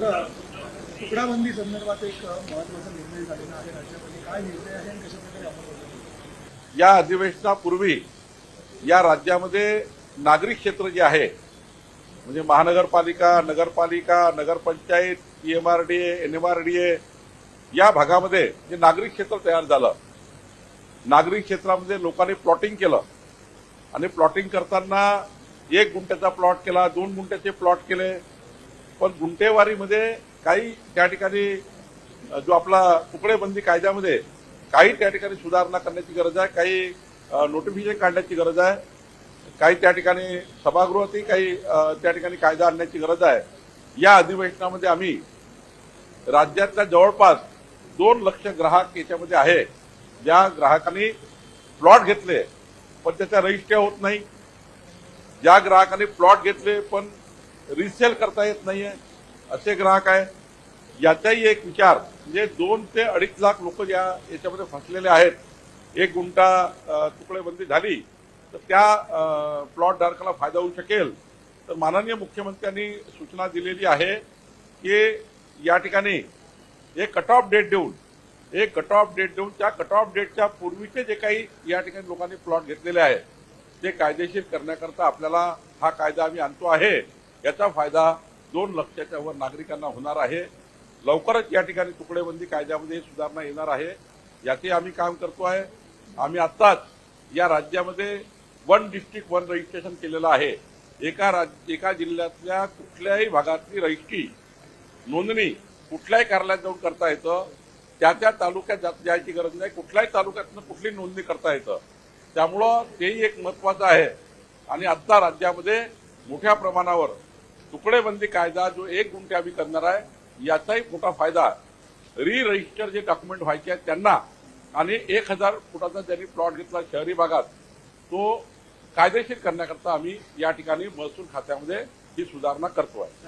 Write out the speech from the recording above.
तर तुकडाबंदी संदर्भात एक महत्त्वाचा निर्णय झालेला आहे. राज्यामध्ये काय निर्णय आहे आणि कशाप्रकारे अंमलबजावणी या अधिवेशनापूर्वी या राज्यामध्ये नागरिक क्षेत्र जे आहे म्हणजे महानगरपालिका नगरपालिका नगरपंचायत ईएमआरडीए एनएमआरडीए या भागामध्ये जे नागरिक क्षेत्र तयार झालं नागरिक क्षेत्रामध्ये लोकांनी प्लॉटिंग केलं. आणि प्लॉटिंग करताना एक गुंठ्याचा प्लॉट केला दोन गुंठ्याचे प्लॉट केले पण गुंटेवारीमध्ये काही त्या ठिकाणी जो आपला तुकडेबंदी कायद्यामध्ये काही त्या ठिकाणी सुधारणा करण्याची गरज आहे काही नोटिफिकेशन काढण्याची गरज आहे काही त्या ठिकाणी सभागृहातही काही त्या ठिकाणी कायदा आणण्याची गरज आहे. या अधिवेशनामध्ये आम्ही राज्यातल्या जवळपास दोन लक्ष ग्राहक याच्यामध्ये आहे ज्या ग्राहकांनी प्लॉट घेतले पण त्याचा रजिस्ट्री होत नाही. ज्या ग्राहकांनी प्लॉट घेतले पण रिसेल करता येत नाहीये. असे ग्राहक आहे. याचाही एक विचार म्हणजे दोन ते अडीच लाख लोक या याच्यामध्ये फसलेले आहेत. एक गुंठा तुकडेबंदी झाली तर त्या प्लॉट धारकाला फायदा होऊ शकेल. तर माननीय मुख्यमंत्र्यांनी सूचना दिलेली आहे की या ठिकाणी एक कट ऑफ डेट देऊन एक कट ऑफ डेट देऊन त्या कट ऑफ डेटच्या पूर्वीचे जे काही या ठिकाणी लोकांनी प्लॉट घेतलेले आहे ते कायदेशीर करण्याकरता आपल्याला हा कायदा आम्ही आणतो आहे. याचा फायदा दोन लक्षाच्या वर नागरिकांना होणार आहे. लवकरच या ठिकाणी तुकडेबंदी कायद्यामध्ये सुधारणा येणार आहे. याचे आम्ही काम करतो आहे. आम्ही आत्ताच या राज्यामध्ये वन डिस्ट्रिक्ट वन रजिस्ट्रेशन केलेलं आहे. एका राज्य एका जिल्ह्यातल्या कुठल्याही भागातली रजिस्ट्री नोंदणी कुठल्याही कार्यालयात जाऊन करता येतं. त्या त्या तालुक्यात जात- जायची गरज नाही. कुठल्याही तालुक्यातनं कुठली नोंदणी करता येतं. त्यामुळं तेही एक महत्वाचं आहे. आणि आत्ता राज्यामध्ये मोठ्या प्रमाणावर तुकडेबंदी कायदा जो एक गुंठे आम्ही करणार आहे याचाही मोठा फायदा री रजिस्टर जे डॉक्युमेंट व्हायचे आहेत त्यांना. आणि एक हजार फुटाचा ज्यांनी प्लॉट घेतला शहरी भागात तो कायदेशीर करण्याकरता आम्ही या ठिकाणी महसूल खात्यामध्ये ही सुधारणा करतो आहे